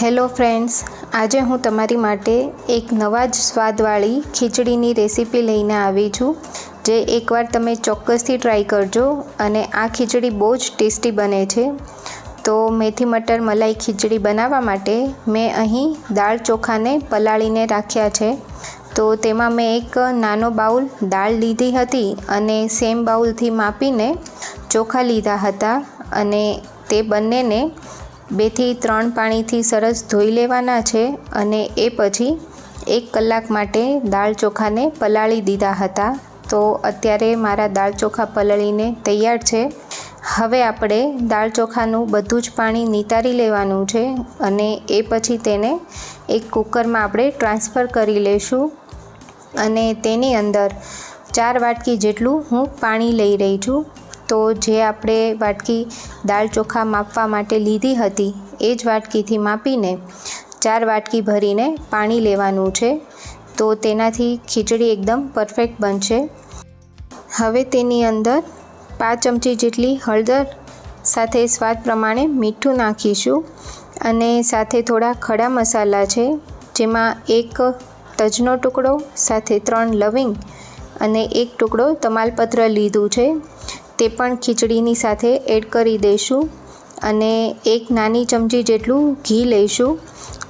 Hello friends, આજે હું તમારી માટે એક નવા જ સ્વાદવાળી ખીચડીની રેસીપી લઈને આવી છું, જે એકવાર તમે ચોક્કસથી ટ્રાય કરજો અને આ ખીચડી બહુ જ ટેસ્ટી બને છે. તો મેથી મટર મલાઈ ખીચડી બનાવવા માટે મેં અહીં દાળ ચોખાને પલાળીને રાખ્યા છે. તો તેમાં મેં એક નાનો બાઉલ દાળ લીધી હતી અને સેમ બાઉલથી માપીને ચોખા લીધા હતા અને તે બંનેને બેથી ત્રણ પાણીથી સરસ ધોઈ લેવાના છે અને એ પછી એક કલાક માટે દાળ ચોખાને પલાળી દીધા હતા. તો અત્યારે મારા દાળ ચોખા પલળીને તૈયાર છે. હવે આપણે દાળ ચોખાનું બધું જ પાણી નિતારી લેવાનું છે અને એ પછી તેને એક કુકરમાં આપણે ટ્રાન્સફર કરી લઈશું અને તેની અંદર ચાર વાટકી જેટલું હું પાણી લઈ રહી છું. તો જે આપણે વાટકી દાળ ચોખા માપવા માટે લીધી હતી, એ જ વાટકીથી માપીને ચાર વાટકી ભરીને પાણી લેવાનું છે. તો તેનાથી ખીચડી એકદમ પરફેક્ટ બનશે. હવે તેની અંદર પાંચ ચમચી જેટલી હળદર સાથે સ્વાદ પ્રમાણે મીઠું નાખીશું અને સાથે થોડા ખડા મસાલા છે, જેમાં એક તજનો ટુકડો, સાથે ત્રણ લવિંગ અને એક ટુકડો તમાલપત્ર લીધું છે. તે પણ ખીચડીની સાથે એડ કરી દઈશું અને એક નાની ચમચી જેટલું ઘી લઈશું.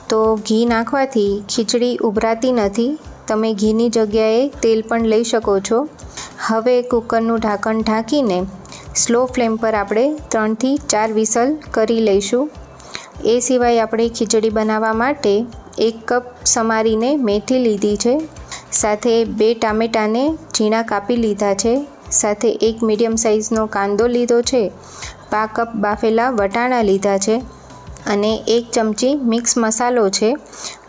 તો ઘી નાખવાથી ખીચડી ઉભરાતી નથી. તમે ઘીની જગ્યાએ તેલ પણ લઈ શકો છો. હવે કુકરનું ઢાંકણ ઢાંકીને સ્લો ફ્લેમ પર આપણે ત્રણથી ચાર વિસલ કરી લઈશું. એ સિવાય આપણે ખીચડી બનાવવા માટે એક કપ સમારીને મેથી લીધી છે. સાથે બે ટામેટાને ઝીણા કાપી લીધા છે. સાથે એક મીડિયમ સાઇઝનો કાંદો લીધો છે. પા બાફેલા વટાણા લીધા છે અને એક ચમચી મિક્સ મસાલો છે,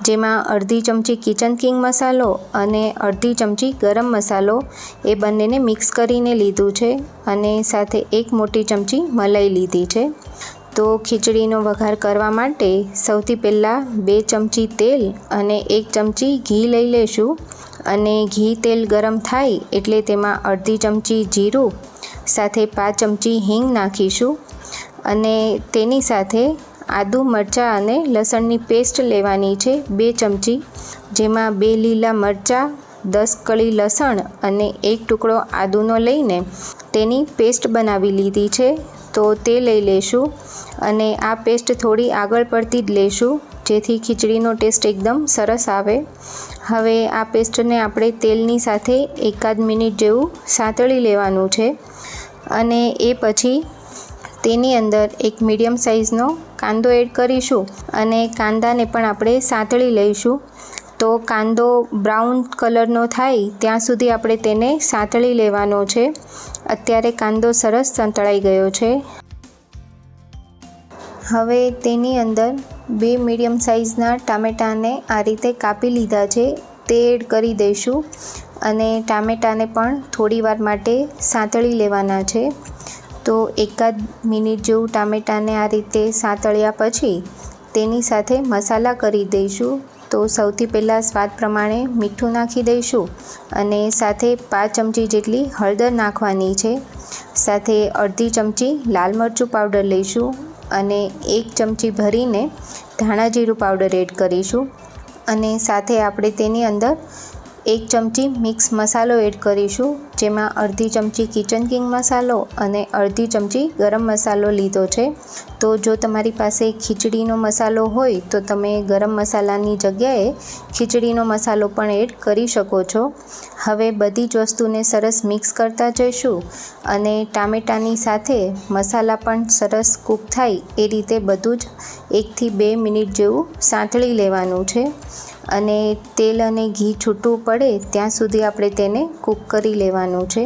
જેમાં અડધી ચમચી કિચન કિંગ મસાલો અને અડધી ચમચી ગરમ મસાલો એ બંનેને મિક્સ કરીને લીધું છે અને સાથે એક મોટી ચમચી મલાઈ લીધી છે. તો ખીચડીનો વઘાર કરવા માટે સૌથી પહેલાં બે ચમચી તેલ અને એક ચમચી ઘી લઈ લઈશું અને ઘી તેલ ગરમ થાય એટલે તેમાં અડધી ચમચી જીરું, સાથે પાંચ ચમચી હિંગ નાખીશું. અને તેની સાથે આદુ મરચાં અને લસણની પેસ્ટ લેવાની છે બે ચમચી, જેમાં બે લીલા મરચાં, દસ કળી લસણ અને એક ટુકડો આદુનો લઈને તેની પેસ્ટ બનાવી લીધી છે. તો તે લઈ લેશું અને આ પેસ્ટ થોડી આગળ પડતી જ લેશું, જેથી ખીચડીનો ટેસ્ટ એકદમ સરસ આવે. હવે આ પેસ્ટને આપણે તેલની સાથે એકાદ મિનિટ જેવું સાંતળી લેવાનું છે અને એ પછી તેની અંદર એક મીડિયમ સાઇઝનો કાંદો એડ કરીશું અને કાંદાને પણ આપણે સાંતળી લઈશું. તો કાંદો બ્રાઉન કલરનો થાય, ત્યાં સુધી આપણે તેને સાંતળી લેવાનો છે. અત્યારે કાંદો સરસ સંતળાઈ ગયો છે. હવે તેની અંદર બે મીડિયમ સાઇઝના ટામેટાને આ રીતે કાપી લીધા છે. તે એડ કરી દઈશું અને ટામેટાને પણ થોડી વાર માટે સાંતળી લેવાના છે. તો એકાદ મિનિટ જેવું ટામેટાને આ રીતે સાંતળ્યા પછી તેની સાથે મસાલા કરી દઈશું. તો સૌથી પહેલાં સ્વાદ પ્રમાણે મીઠું નાખી દઈશું અને સાથે પાંચ ચમચી જેટલી હળદર નાખવાની છે. સાથે અડધી ચમચી લાલ મરચું પાવડર લઈશું અને એક ચમચી ભરીને ધાણા જીરું પાવડર એડ કરીશું. અને સાથે આપણે તેની અંદર એક ચમચી મિક્સ મસાલો એડ કરીશું, જેમાં અડધી ચમચી કિચન કિંગ મસાલો અને અડધી ચમચી ગરમ મસાલો લીધો છે. તો જો તમારી પાસે ખીચડીનો મસાલો હોય, તો તમે ગરમ મસાલાની જગ્યાએ ખીચડીનો મસાલો પણ એડ કરી શકો છો. હવે બધી જ વસ્તુને સરસ મિક્સ કરતા જઈશું અને ટામેટાની સાથે મસાલા પણ સરસ કૂક થાય એ રીતે બધું જ એકથી બે મિનિટ જેવું સાંતળી લેવાનું છે. અને તેલ અને ઘી છૂટું પડે ત્યાં સુધી આપણે તેને કૂક કરી લેવાનું છે.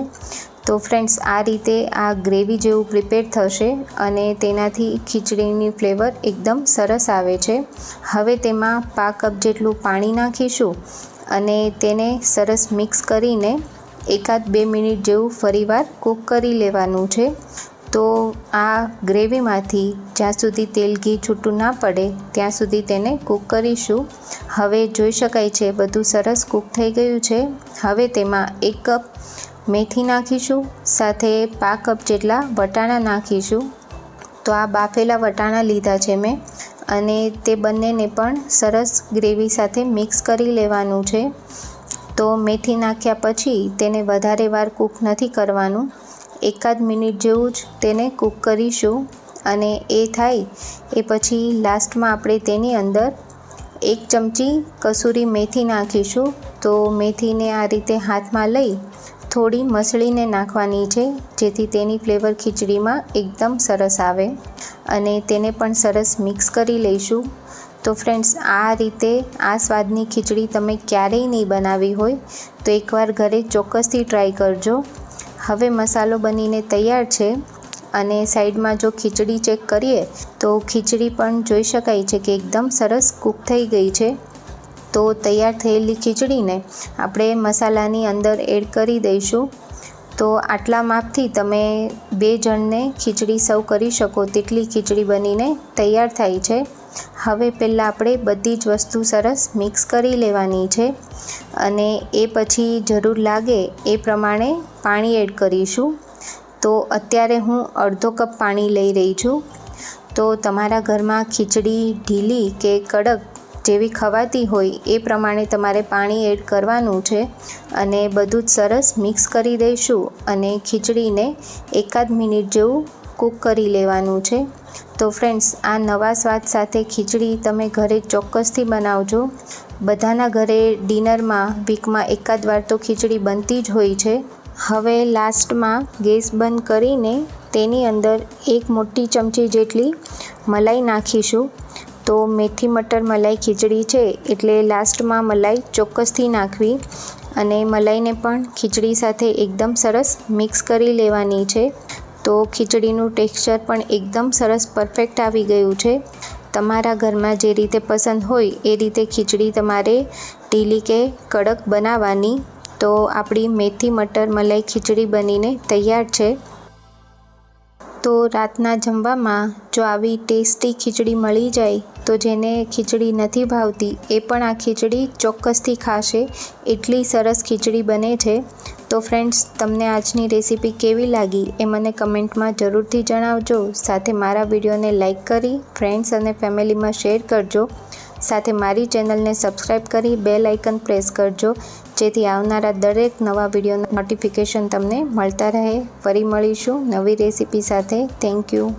તો ફ્રેન્ડ્સ, આ રીતે આ ગ્રેવી જેવું પ્રિપેર થશે અને તેનાથી ખીચડીની ફ્લેવર એકદમ સરસ આવે છે. હવે તેમાં પા કપ જેટલું પાણી નાખીશું અને તેને સરસ મિક્સ કરીને એકાદ બે મિનિટ જેવું ફરીવાર કૂક કરી લેવાનું છે. તો આ ગ્રેવીમાંથી જ્યાં સુધી તેલ ઘી છૂટું ના પડે, ત્યાં સુધી તેને કૂક કરીશું. હવે જોઈ શકાય છે, બધું સરસ કૂક થઈ ગયું છે. હવે તેમાં એક કપ મેથી નાખીશું, સાથે પાંચ કપ જેટલા વટાણા નાખીશું. તો આ બાફેલા વટાણા લીધા છે મેં, અને તે બંનેને પણ સરસ ગ્રેવી સાથે મિક્સ કરી લેવાનું છે. તો મેથી નાખ્યા પછી તેને વધારે વાર કૂક નથી કરવાનું. એકાદ મિનિટ જેવું જ તેને કૂક કરીશું અને એ થાય એ પછી લાસ્ટમાં આપણે તેની અંદર એક ચમચી કસૂરી મેથી નાખીશું. તો મેથીને આ રીતે હાથમાં લઈ થોડી મસળીને નાખવાની છે, જેથી તેની ફ્લેવર ખીચડીમાં એકદમ સરસ આવે અને તેને પણ સરસ મિક્સ કરી લઈશું. તો ફ્રેન્ડ્સ, આ રીતે આ સ્વાદની ખીચડી તમે ક્યારેય નહીં બનાવી હોય તો એકવાર ઘરે ચોક્કસથી ટ્રાય કરજો. હવે મસાલો બનીને તૈયાર છે અને સાઈડમાં જો ખીચડી ચેક કરીએ તો ખીચડી પણ જોઈ શકાય છે કે એકદમ સરસ કૂક થઈ ગઈ છે. તો તૈયાર થયેલી ખીચડીને આપણે મસાલાની અંદર એડ કરી દઈશું. તો આટલા માપથી તમે બે જણને ખીચડી સર્વ કરી શકો તેટલી ખીચડી બનીને તૈયાર થાય છે. હવે પહેલાં આપણે બધી જ વસ્તુ સરસ મિક્સ કરી લેવાની છે અને એ પછી જરૂર લાગે એ પ્રમાણે પાણી એડ કરીશું. તો અત્યારે હું અડધો કપ પાણી લઈ રહી છું. તો તમારા ઘરમાં ખીચડી, ઢીલી કે કડક જેવી ખવાતી હોય એ પ્રમાણે તમારે પાણી એડ કરવાનું છે અને બધું જ સરસ મિક્સ કરી દઈશું અને ખીચડીને એકાદ મિનિટ જેવું કૂક કરી લેવાનું છે. તો ફ્રેન્ડ્સ આ નવા સ્વાદ સાથે ખીચડી તમે ઘરે ચોક્કસથી બનાવજો. બધાના ઘરે ડિનરમાં વીકમાં એકાદ વાર તો ખીચડી બનતી જ હોય છે. હવે લાસ્ટમાં ગેસ બંધ કરીને તેની અંદર એક મોટી ચમચી જેટલી મલાઈ નાખીશું. તો મેથી મટર મલાઈ ખીચડી છે, એટલે લાસ્ટમાં મલાઈ ચોક્કસથી નાખવી અને મલાઈને પણ ખીચડી સાથે એકદમ સરસ મિક્સ કરી લેવાની છે. તો ખીચડીનું ટેક્સચર પણ એકદમ સરસ પરફેક્ટ આવી ગયું છે. તમારા ઘરમાં જે રીતે પસંદ હોય એ રીતે ખીચડી તમારે ઢીલી કે કડક બનાવવાની. તો આપણી મેથી મટર મલાઈ ખીચડી બનીને તૈયાર છે. તો રાતના જમવામાં જો આવી ટેસ્ટી ખીચડી મળી જાય, તો જેને ખીચડી નથી ભાવતી એ પણ આ ખીચડી ચોક્કસથી ખાશે. એટલી સરસ ખીચડી બને છે. તો ફ્રેન્ડ્સ, તમને આજની રેસીપી કેવી લાગી એ મને કમેન્ટમાં જરૂરથી જણાવજો. સાથે મારા વિડીયોને લાઇક કરી, ફ્રેન્ડ્સ અને ફેમિલીમાં શેર કરજો. સાથે મારી ચેનલને સબસ્ક્રાઈબ કરી બેલ આઇકન પ્રેસ કરજો, જેથી આવનારા દરેક નવા વિડીયોના નોટિફિકેશન તમને મળતા રહે. ફરી મળીશું નવી રેસીપી સાથે. Thank you.